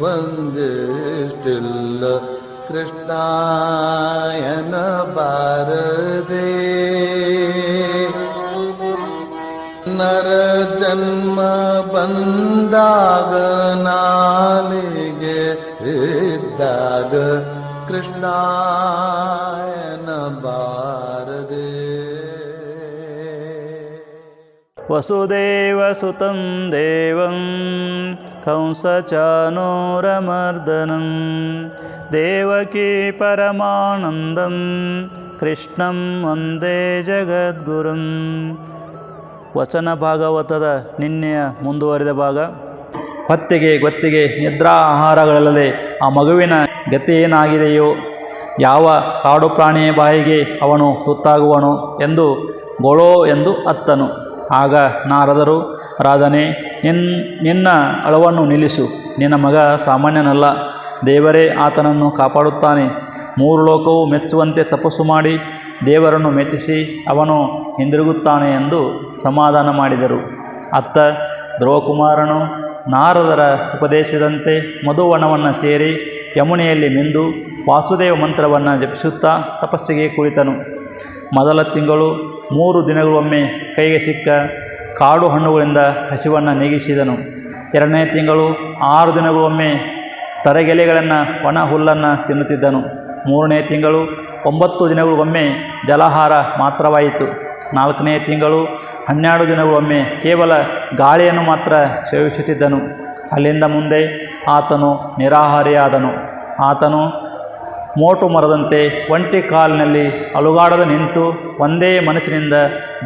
வந்திஷ்டில்ல கிருஷ்ணாயன பாரதே. நர ஜன்ம பந்தாக நாளிகே தாக கிருஷ்ணாயன பாரதே. वसुदेवसुतं देवम् ಕಂಸಚಾನೂರಮರ್ದನಂ ದೇವಕಿ ಪರಮಾನಂದಂ. ಕೃಷ್ಣಂ ಒಂದೇ ಜಗದ್ಗುರುಂ. ವಚನ ಭಾಗವತದ ನಿನ್ನೆಯ ಮುಂದುವರಿದ ಭಾಗ. ಹೊತ್ತಿಗೆ ಗೊತ್ತಿಗೆ ನಿದ್ರಾ ಆಹಾರಗಳಲ್ಲದೆ ಆ ಮಗುವಿನ ಗತಿ ಏನಾಗಿದೆಯೋ? ಯಾವ ಕಾಡು ಪ್ರಾಣಿಯ ಬಾಯಿಗೆ ಅವನು ತುತ್ತಾಗುವನು ಎಂದು ಗೊಳೋ ಎಂದು ಅತ್ತನು. ಆಗ ನಾರದರು, ರಾಜನೇ, ನಿನ್, ನಿನ್ನ ಅಳವನ್ನು ನಿಲ್ಲಿಸು. ನಿನ್ನ ಮಗ ಸಾಮಾನ್ಯನಲ್ಲ. ದೇವರೇ ಆತನನ್ನು ಕಾಪಾಡುತ್ತಾನೆ. ಮೂರು ಲೋಕವು ಮೆಚ್ಚುವಂತೆ ತಪಸ್ಸು ಮಾಡಿ, ದೇವರನ್ನು ಮೆಚ್ಚಿಸಿ ಅವನು ಹಿಂದಿರುಗುತ್ತಾನೆ ಎಂದು ಸಮಾಧಾನ ಮಾಡಿದರು. ಅತ್ತ ಧ್ರುವಕುಮಾರನು ನಾರದರ ಉಪದೇಶದಂತೆ ಮಧುವನವನ್ನು ಸೇರಿ ಯಮುನೆಯಲ್ಲಿ ಮಿಂದು ವಾಸುದೇವ ಮಂತ್ರವನ್ನು ಜಪಿಸುತ್ತಾ ತಪಸ್ಸಿಗೆ ಕುಳಿತನು. ಮೊದಲ ತಿಂಗಳು ಮೂರು ದಿನಗಳೊಮ್ಮೆ ಕೈಗೆ ಸಿಕ್ಕ ಕಾಡು ಹಣ್ಣುಗಳಿಂದ ಹಸಿವನ್ನು ನೀಗಿಸಿದನು. ಎರಡನೇ ತಿಂಗಳು ಆರು ದಿನಗಳೊಮ್ಮೆ ತರಗೆಲೆಗಳನ್ನು, ಒಣ ಹುಲ್ಲನ್ನು ತಿನ್ನುತ್ತಿದ್ದನು. ಮೂರನೇ ತಿಂಗಳು ಒಂಬತ್ತು ದಿನಗಳಿಗೊಮ್ಮೆ ಜಲಾಹಾರ ಮಾತ್ರವಾಯಿತು. ನಾಲ್ಕನೇ ತಿಂಗಳು ಹನ್ನೆರಡು ದಿನಗಳೊಮ್ಮೆ ಕೇವಲ ಗಾಳಿಯನ್ನು ಮಾತ್ರ ಸೇವಿಸುತ್ತಿದ್ದನು. ಅಲ್ಲಿಂದ ಮುಂದೆ ಆತನು ನಿರಾಹಾರಿಯಾದನು. ಆತನು ಮೋಟು ಮರದಂತೆ ಒಂಟಿ ಕಾಲಿನಲ್ಲಿ ಅಲುಗಾಡದ ನಿಂತು ಒಂದೇ ಮನಸ್ಸಿನಿಂದ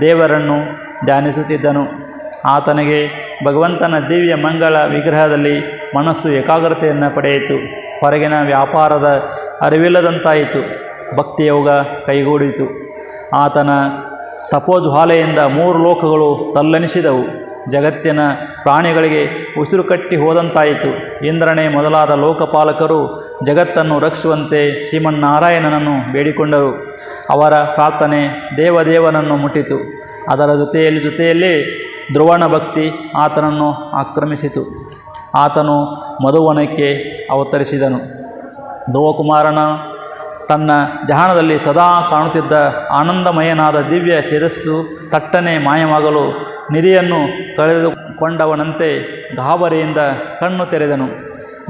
ದೇವರನ್ನು ಧ್ಯಾನಿಸುತ್ತಿದ್ದನು. ಆತನಿಗೆ ಭಗವಂತನ ದಿವ್ಯ ಮಂಗಳ ವಿಗ್ರಹದಲ್ಲಿ ಮನಸ್ಸು ಏಕಾಗ್ರತೆಯನ್ನು ಪಡೆಯಿತು. ಹೊರಗಿನ ವ್ಯಾಪಾರದ ಅರಿವಿಲ್ಲದಂತಾಯಿತು. ಭಕ್ತಿಯೋಗ ಕೈಗೂಡಿತು. ಆತನ ತಪೋಜ್ವಾಲೆಯಿಂದ ಮೂರು ಲೋಕಗಳು ತಲ್ಲಣಿಸಿದವು ಜಗತ್ತಿನ ಪ್ರಾಣಿಗಳಿಗೆ ಉಸಿರು ಕಟ್ಟಿ ಹೋದಂತಾಯಿತು. ಇಂದ್ರನೇ ಮೊದಲಾದ ಲೋಕಪಾಲಕರು ಜಗತ್ತನ್ನು ರಕ್ಷಿಸುವಂತೆ ಶ್ರೀಮನ್ನಾರಾಯಣನನ್ನು ಬೇಡಿಕೊಂಡರು. ಅವರ ಪ್ರಾರ್ಥನೆ ದೇವದೇವನನ್ನು ಮುಟ್ಟಿತು. ಅದರ ಜೊತೆಯಲ್ಲಿ ಜೊತೆಯಲ್ಲೇ ಧ್ರುವಣ ಭಕ್ತಿ ಆತನನ್ನು ಆಕ್ರಮಿಸಿತು. ಆತನು ಮಧುವನಕ್ಕೆ ಅವತರಿಸಿದನು. ಧ್ರುವಕುಮಾರನ ತನ್ನ ಧ್ಯಾನದಲ್ಲಿ ಸದಾ ಕಾಣುತ್ತಿದ್ದ ಆನಂದಮಯನಾದ ದಿವ್ಯ ತೇಜಸ್ಸು ತಟ್ಟನೆ ಮಾಯವಾಗಲು ನಿಧಿಯನ್ನು ಕಳೆದುಕೊಂಡವನಂತೆ ಗಾಬರಿಯಿಂದ ಕಣ್ಣು ತೆರೆದನು.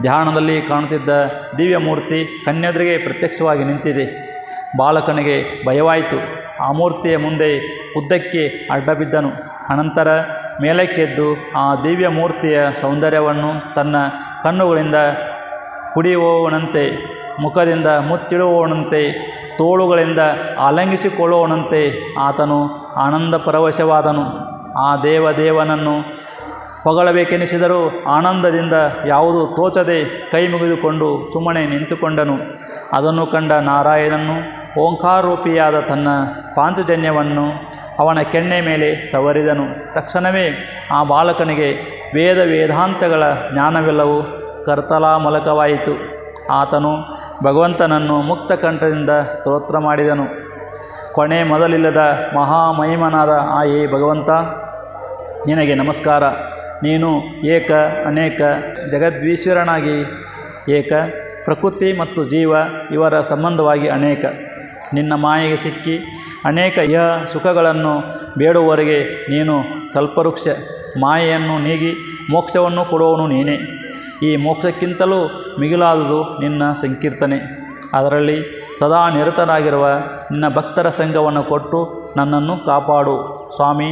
ಧ್ಯಾನದಲ್ಲಿ ಕಾಣುತ್ತಿದ್ದ ದಿವ್ಯ ಮೂರ್ತಿ ಕನ್ಯೆದುರಿಗೆ ಪ್ರತ್ಯಕ್ಷವಾಗಿ ನಿಂತಿದೆ. ಬಾಲಕನಿಗೆ ಭಯವಾಯಿತು. ಆ ಮೂರ್ತಿಯ ಮುಂದೆ ಉದ್ದಕ್ಕೆ ಅಡ್ಡಬಿದ್ದನು. ಅನಂತರ ಮೇಲಕ್ಕೆದ್ದು ಆ ದಿವ್ಯ ಮೂರ್ತಿಯ ಸೌಂದರ್ಯವನ್ನು ತನ್ನ ಕಣ್ಣುಗಳಿಂದ ಕುಡಿಯುವವನಂತೆ, ಮುಖದಿಂದ ಮುತ್ತಿಡುವವನಂತೆ, ತೋಳುಗಳಿಂದ ಆಲಂಗಿಸಿಕೊಳ್ಳುವವನಂತೆ ಆತನು ಆನಂದ ಪರವಶವಾದನು. ಆ ದೇವದೇವನನ್ನು ಹೊಗಳಬೇಕೆನಿಸಿದರೂ ಆನಂದದಿಂದ ಯಾವುದು ತೋಚದೆ ಕೈ ಮುಗಿದುಕೊಂಡು ಸುಮ್ಮನೆ ನಿಂತುಕೊಂಡನು. ಅದನ್ನು ಕಂಡ ನಾರಾಯಣನು ಓಂಕಾರೂಪಿಯಾದ ತನ್ನ ಪಾಂಚಜನ್ಯವನ್ನು ಅವನ ಕೆನ್ನೆ ಮೇಲೆ ಸವರಿದನು. ತಕ್ಷಣವೇ ಆ ಬಾಲಕನಿಗೆ ವೇದ ವೇದಾಂತಗಳ ಜ್ಞಾನವೆಲ್ಲವೂ ಕರ್ತಲಾಮಲಕವಾಯಿತು ಆತನು ಭಗವಂತನನ್ನು ಮುಕ್ತ ಕಂಠದಿಂದ ಸ್ತೋತ್ರ ಮಾಡಿದನು. ಕೊನೆ ಮೊದಲಿಲ್ಲದ ಮಹಾಮಹಿಮನಾದ ಆ ಏ ಭಗವಂತ, ನಿನಗೆ ನಮಸ್ಕಾರ. ನೀನು ಏಕ, ಅನೇಕ ಜಗದ್ವೀಶ್ವರನಾಗಿ, ಏಕ ಪ್ರಕೃತಿ ಮತ್ತು ಜೀವ, ಇವರ ಸಂಬಂಧವಾಗಿ ಅನೇಕ. ನಿನ್ನ ಮಾಯೆಗೆ ಸಿಕ್ಕಿ ಅನೇಕ ಯ ಸುಖಗಳನ್ನು ಬೇಡುವವರೆಗೆ ನೀನು ಕಲ್ಪವೃಕ್ಷ. ಮಾಯೆಯನ್ನು ನೀಗಿ ಮೋಕ್ಷವನ್ನು ಕೊಡುವವನು ನೀನೇ. ಈ ಮೋಕ್ಷಕ್ಕಿಂತಲೂ ಮಿಗಿಲಾದುದು ನಿನ್ನ ಸಂಕೀರ್ತನೆ. ಅದರಲ್ಲಿ ಸದಾ ನಿರತರಾಗಿರುವ ನಿನ್ನ ಭಕ್ತರ ಸಂಘವನ್ನು ಕೊಟ್ಟು ನನ್ನನ್ನು ಕಾಪಾಡು. ಸ್ವಾಮಿ,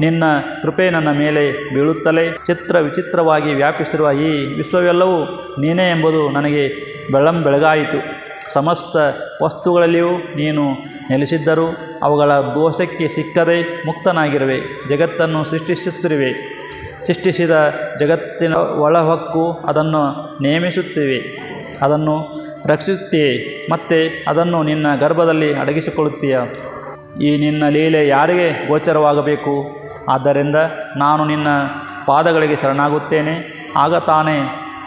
ನಿನ್ನ ಕೃಪೆ ನನ್ನ ಮೇಲೆ ಬೀಳುತ್ತಲೇ ಚಿತ್ರ ವಿಚಿತ್ರವಾಗಿ ವ್ಯಾಪಿಸಿರುವ ಈ ವಿಶ್ವವೆಲ್ಲವೂ ನೀನೇ ಎಂಬುದು ನನಗೆ ಬೆಳ್ಳಂ ಬೆಳಗಾಯಿತು. ಸಮಸ್ತ ವಸ್ತುಗಳಲ್ಲಿಯೂ ನೀನು ನೆಲೆಸಿದ್ದರೂ ಅವುಗಳ ದೋಷಕ್ಕೆ ಸಿಕ್ಕದೆ ಮುಕ್ತನಾಗಿರುವೆ. ಜಗತ್ತನ್ನು ಸೃಷ್ಟಿಸುತ್ತಿರುವೆ. ಸೃಷ್ಟಿಸಿದ ಜಗತ್ತಿನ ಒಳಹೊಕ್ಕು ಅದನ್ನು ನೇಮಿಸುತ್ತಿವೆ, ಅದನ್ನು ರಕ್ಷಿಸುತ್ತೀಯೆ ಮತ್ತು ಅದನ್ನು ನಿನ್ನ ಗರ್ಭದಲ್ಲಿ ಅಡಗಿಸಿಕೊಳ್ಳುತ್ತೀಯ? ಈ ನಿನ್ನ ಲೀಲೆ ಯಾರಿಗೆ ಗೋಚರವಾಗಬೇಕು? ಆದ್ದರಿಂದ ನಾನು ನಿನ್ನ ಪಾದಗಳಿಗೆ ಶರಣಾಗುತ್ತೇನೆ, ಆಗ ತಾನೇ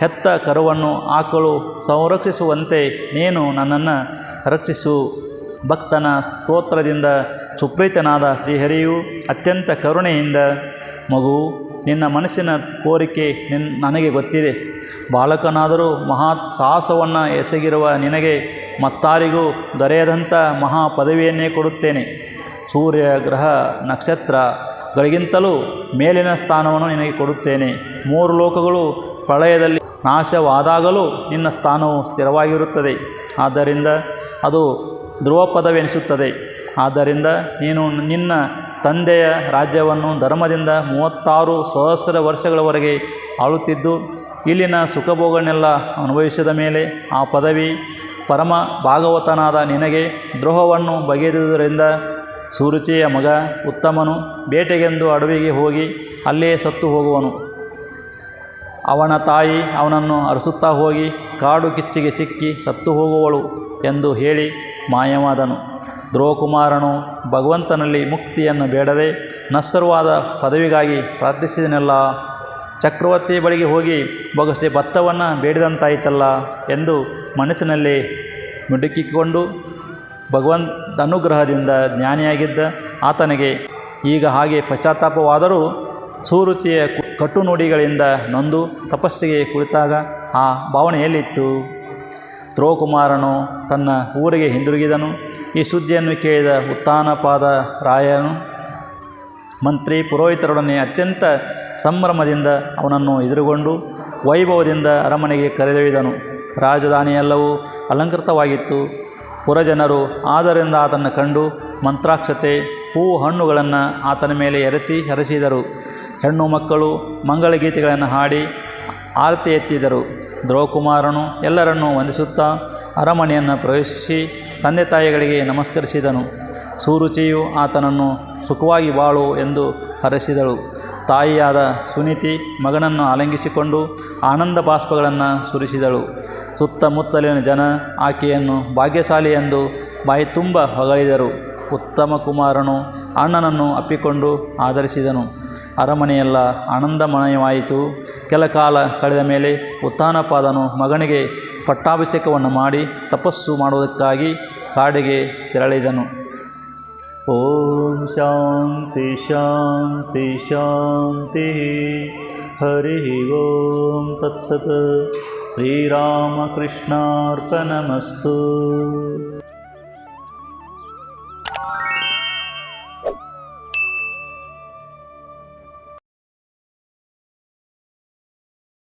ಹೆತ್ತ ಕರುವನ್ನು ಆಕಳು ಸಂರಕ್ಷಿಸುವಂತೆ ನೀನು ನನ್ನನ್ನು ರಕ್ಷಿಸು. ಭಕ್ತನ ಸ್ತೋತ್ರದಿಂದ ಸುಪ್ರೀತನಾದ ಶ್ರೀಹರಿಯು ಅತ್ಯಂತ ಕರುಣೆಯಿಂದ, ಮಗು ನಿನ್ನ ಮನಸ್ಸಿನ ಕೋರಿಕೆ ನಿನ್, ನನಗೆ ಗೊತ್ತಿದೆ. ಬಾಲಕನಾದರೂ ಮಹಾ ಸಾಹಸವನ್ನು ಎಸಗಿರುವ ನಿನಗೆ ಮತ್ತಾರಿಗೂ ದೊರೆಯದಂಥ ಮಹಾ ಪದವಿಯನ್ನೇ ಕೊಡುತ್ತೇನೆ. ಸೂರ್ಯ ಗ್ರಹ ನಕ್ಷತ್ರಗಳಿಗಿಂತಲೂ ಮೇಲಿನ ಸ್ಥಾನವನ್ನು ನಿನಗೆ ಕೊಡುತ್ತೇನೆ. ಮೂರು ಲೋಕಗಳು ಪ್ರಳಯದಲ್ಲಿ ನಾಶವಾದಾಗಲೂ ನಿನ್ನ ಸ್ಥಾನವು ಸ್ಥಿರವಾಗಿರುತ್ತದೆ. ಆದ್ದರಿಂದ ಅದು ಧ್ರುವ ಪದವೆನಿಸುತ್ತದೆ ಆದ್ದರಿಂದ ನೀನು ನಿನ್ನ ತಂದೆಯ ರಾಜ್ಯವನ್ನು ಧರ್ಮದಿಂದ ಮೂವತ್ತಾರು ಸಹಸ್ರ ವರ್ಷಗಳವರೆಗೆ ಆಳುತ್ತಿದ್ದು, ಇಲ್ಲಿನ ಸುಖಭೋಗನೆಲ್ಲ ಅನುಭವಿಸಿದ ಮೇಲೆ ಆ ಪದವಿ ಪರಮ ಭಾಗವತನಾದ ನಿನಗೆ ದ್ರೋಹವನ್ನು ಬಗೆದುದರಿಂದ ಸುರುಚಿಯ ಮಗ ಉತ್ತಮನು ಬೇಟೆಗೆಂದು ಅಡವಿಗೆ ಹೋಗಿ ಅಲ್ಲೇ ಸತ್ತು ಹೋಗುವನು. ಅವನ ತಾಯಿ ಅವನನ್ನು ಅರಸುತ್ತಾ ಹೋಗಿ ಕಾಡು ಕಿಚ್ಚಿಗೆ ಸಿಕ್ಕಿ ಸತ್ತು ಹೋಗುವಳು ಎಂದು ಹೇಳಿ ಮಾಯವಾದನು. ಧ್ರುವಕುಮಾರನು ಭಗವಂತನಲ್ಲಿ ಮುಕ್ತಿಯನ್ನು ಬೇಡದೆ ನಸರ್ವಾದ ಪದವಿಗಾಗಿ ಪ್ರಾರ್ಥಿಸಿದನೆಲ್ಲ? ಚಕ್ರವರ್ತಿ ಬಳಿಗೆ ಹೋಗಿ ಬೊಗಸೆ ಭತ್ತವನ್ನು ಬೇಡಿದಂತಾಯಿತಲ್ಲ ಎಂದು ಮನಸ್ಸಿನಲ್ಲಿ ಮಿಡುಕಿಕೊಂಡು ಭಗವಂತ ಅನುಗ್ರಹದಿಂದ ಜ್ಞಾನಿಯಾಗಿದ್ದ ಆತನಿಗೆ ಈಗ ಹಾಗೆ ಪಶ್ಚಾತ್ತಾಪವಾದರೂ ಸುರುಚಿಯ ಕು- ಕಟು ನುಡಿಗಳಿಂದ ನೊಂದು ತಪಸ್ಸಿಗೆ ಕುಳಿತಾಗ ಆ ಭಾವನೆಯಲ್ಲಿತ್ತು. ಧ್ರುವಕುಮಾರನು ತನ್ನ ಊರಿಗೆ ಹಿಂದಿರುಗಿದನು. ಈ ಸುದ್ದಿಯನ್ನು ಕೇಳಿದ ಉತ್ಥಾನಪಾದ ರಾಯನು, ಮಂತ್ರಿ ಪುರೋಹಿತರೊಡನೆ ಅತ್ಯಂತ ಸಂಭ್ರಮದಿಂದ ಅವನನ್ನು ಎದುರುಗೊಂಡು ವೈಭವದಿಂದ ಅರಮನೆಗೆ ಕರೆದೊಯ್ದನು. ರಾಜಧಾನಿಯೆಲ್ಲವೂ ಅಲಂಕೃತವಾಗಿತ್ತು. ಪುರಜನರು ಆದರಿಂದ ಆತನ್ನು ಕಂಡು ಮಂತ್ರಾಕ್ಷತೆ, ಹೂ ಹಣ್ಣುಗಳನ್ನು ಆತನ ಮೇಲೆ ಎರಚಿ ಹರಸಿದರು ಹೆಣ್ಣು ಮಕ್ಕಳು ಮಂಗಳಗೀತೆಗಳನ್ನು ಹಾಡಿ ಆರತಿ ಎತ್ತಿದರು. ಧ್ರುವಕುಮಾರನು ಎಲ್ಲರನ್ನೂ ವಂದಿಸುತ್ತಾ ಅರಮನೆಯನ್ನು ಪ್ರವೇಶಿಸಿ ತಂದೆ ತಾಯಿಗಳಿಗೆ ನಮಸ್ಕರಿಸಿದನು. ಸುರುಚಿಯು ಆತನನ್ನು ಸುಖವಾಗಿ ಬಾಳು ಎಂದು ಹರಸಿದಳು. ತಾಯಿಯಾದ ಸುನೀತಿ ಮಗನನ್ನು ಆಲಂಗಿಸಿಕೊಂಡು ಆನಂದ ಬಾಷ್ಪಗಳನ್ನು ಸುರಿಸಿದಳು. ಸುತ್ತಮುತ್ತಲಿನ ಜನ ಆಕೆಯನ್ನು ಭಾಗ್ಯಶಾಲಿ ಎಂದು ಬಾಯಿ ತುಂಬ ಹೊಗಳಿದರು. ಉತ್ತಮ ಕುಮಾರನು ಅಣ್ಣನನ್ನು ಅಪ್ಪಿಕೊಂಡು ಆಧರಿಸಿದನು ಅರಮನೆಯೆಲ್ಲ ಆನಂದಮಯವಾಯಿತು. ಕೆಲ ಕಾಲ ಕಳೆದ ಮೇಲೆ ಉತ್ಥಾನಪಾದನು ಮಗನಿಗೆ ಪಟ್ಟಾಭಿಷೇಕವನ್ನು ಮಾಡಿ ತಪಸ್ಸು ಮಾಡುವುದಕ್ಕಾಗಿ ಕಾಡಿಗೆ ತೆರಳಿದನು. ಓಂ ಶಾಂತಿ ಶಾಂತಿ ಶಾಂತಿ. ಹರಿ ಓಂ ತತ್ಸತ್. ಶ್ರೀರಾಮಕೃಷ್ಣಾರ್ಪಣಮಸ್ತು.